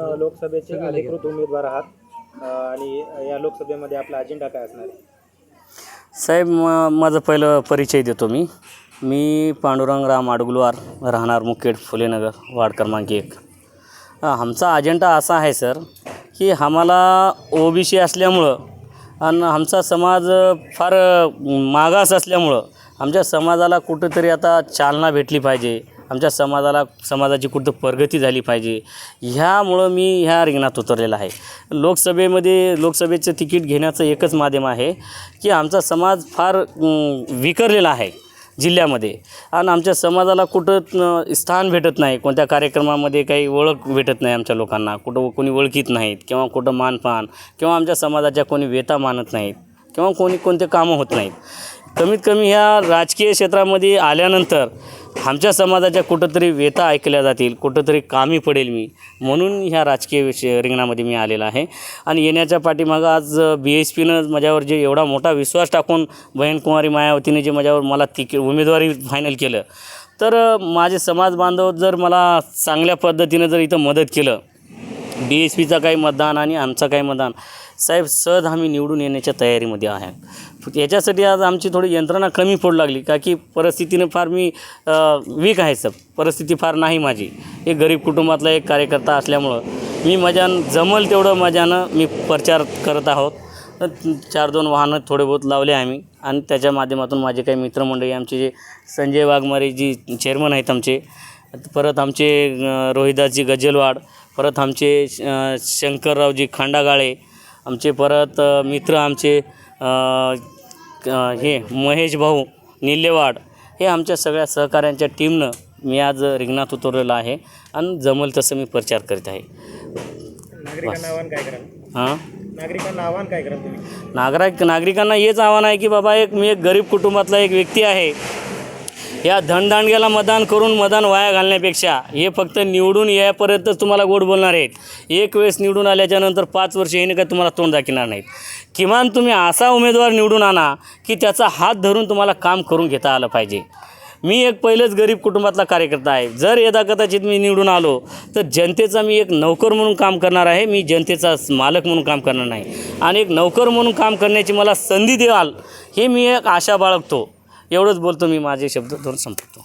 आपण लोकसभेचे अधिकृत उमेदवार आहात. आणि या लोकसभेमध्ये आपला अजेंडा काय असणार आहे? साहेब म माझं पहिलं परिचय देतो मी. मी पांडुरंग राम आडगुलवार राहणार मुखेड फुलेनगर वार्ड क्रमांक एक. आमचा अजेंडा असा आहे सर की आम्हाला ओ बी सी असल्यामुळं आणि आमचा समाज फार मागास असल्यामुळं आमच्या समाजाला कुठंतरी आता चालना भेटली पाहिजे. आमच्या समाजाला समाजाची कुठं प्रगती झाली पाहिजे ह्यामुळं मी ह्या रिंगणात उतरलेला आहे. लोकसभेमध्ये लोकसभेचं तिकीट घेण्याचं एकच माध्यम आहे की आमचा समाज फार विखरलेला आहे जिल्ह्यामध्ये. आणि आमच्या समाजाला कुठं स्थान भेटत नाही कोणत्या कार्यक्रमामध्ये काही ओळख भेटत नाही आमच्या लोकांना कुठं कोणी ओळखीत नाहीत किंवा कुठं मानपान किंवा आमच्या समाजाच्या कोणी वेता मानत नाहीत किंवा कोणी कोणते कामं होत नाहीत. कमीत कमी ह्या राजकीय क्षेत्रामध्ये आल्यानंतर आमच्या समाजाच्या कुठंतरी वेता ऐकल्या जातील कुठंतरी कामी पडेल मी. म्हणून ह्या राजकीय विषय रिंगणामध्ये मी आलेला आहे. आणि येण्याच्या पाठीमागं आज बी एस पीनं माझ्यावर जे एवढा मोठा विश्वास टाकून बहीण कुमारी मायावतीने जे माझ्यावर मला तिकीट उमेदवारी फायनल केलं. तर माझे समाज बांधव जर मला चांगल्या पद्धतीनं जर इथं मदत केलं डी एस पीचा काही मतदान आणि आमचं काही मतदान साहेब सहज आम्ही निवडून येण्याच्या तयारीमध्ये आहे. याच्यासाठी आज आमची थोडी यंत्रणा कमी पडू लागली का की परिस्थितीनं फार मी वीक आहे सर परिस्थिती फार नाही माझी. एक गरीब कुटुंबातला एक कार्यकर्ता असल्यामुळं मी माझ्यानं जमल तेवढं माझ्यानं मी प्रचार करत आहोत. चार दोन वाहनं थोडे बहुत लावले आम्ही आणि त्याच्या माध्यमातून माझे काही मित्रमंडळी आमचे जे संजय वाघमारे जी चेअरमन आहेत आमचे परत आमचे रोहिदासजी गजलवाड परत आमचे अं, शंकररावजी खांडागाळे आमचे परत मित्र आमचे हे महेश भाऊ निल्लेवाड हे आमच्या सगळ्या सहकाऱ्यांच्या टीमनं मी आज रिंगणात उतरलेलं आहे आणि जमल तसं मी प्रचार करीत आहे. नागरिकांना आव्हान काय कराल? हां? नागरिकांना आव्हान काय कराल तुम्ही? नागरिक नागरिकांना हेच आव्हान आहे की बाबा एक मी एक गरीब कुटुंबातला एक व्यक्ती आहे. या धनदांडग्याला मतदान करून मतदान वाया घालण्यापेक्षा हे फक्त निवडून यापर्यंतच तुम्हाला गोड बोलणार आहेत. एक वेळेस निवडून आल्याच्यानंतर पाच वर्ष येणे काय तुम्हाला तोंड दाखिणार नाहीत. किमान तुम्ही असा उमेदवार निवडून आणा की त्याचा हात धरून तुम्हाला काम करून घेता आलं पाहिजे. मी एक पहिलेच गरीब कुटुंबातला कार्यकर्ता आहे. जर यदा कदाचित मी निवडून आलो तर जनतेचा मी एक नौकर म्हणून काम करणार आहे. मी जनतेचा मालक म्हणून काम करणार नाही. आणि एक नौकर म्हणून काम करण्याची मला संधी द्याल हे मी एक आशा बाळगतो. एवढंच बोलतो मी माझे शब्द धरून संपतो